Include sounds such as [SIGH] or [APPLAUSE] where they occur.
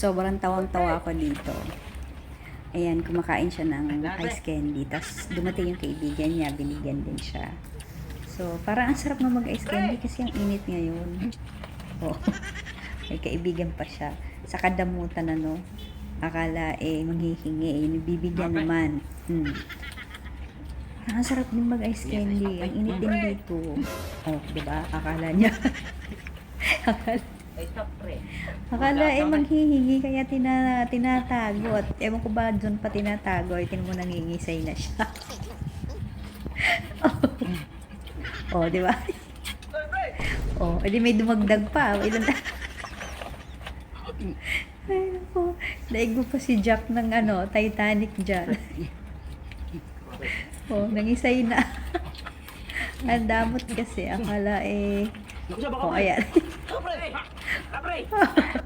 sobrang tawang-tawa ako dito. Ayan, kumakain siya ng ice candy. Tapos dumating yung kaibigan niya, binigyan din siya. So, parang ang sarap na mag-ice candy kasi ang init ngayon. [LAUGHS] Oh, may kaibigan pa siya. Sa kadamutan ano, akala eh manghihingi, eh, bibigyan naman. Hmm. Ang sarap din mag-ice candy. Ang init din dito. Oh, di ba? Akala niya. [LAUGHS] akala, Ay, stop, pre. akala eh maghihingi kaya tina, tinatago. At ewan ko ba doon pa tinatago. Ay, tinan mo nangingisay na siya. [LAUGHS] oh, di ba? Oh, edi may dumagdag pa. Ilan na. [LAUGHS] Ay, naku. Daig mo pa si Jack ng ano, Titanic dyan. [LAUGHS] oh, nangisay na. Ang damot kasi. Akala eh... Oh, ayan. ¡Abre! ¡Abre! [LAUGHS]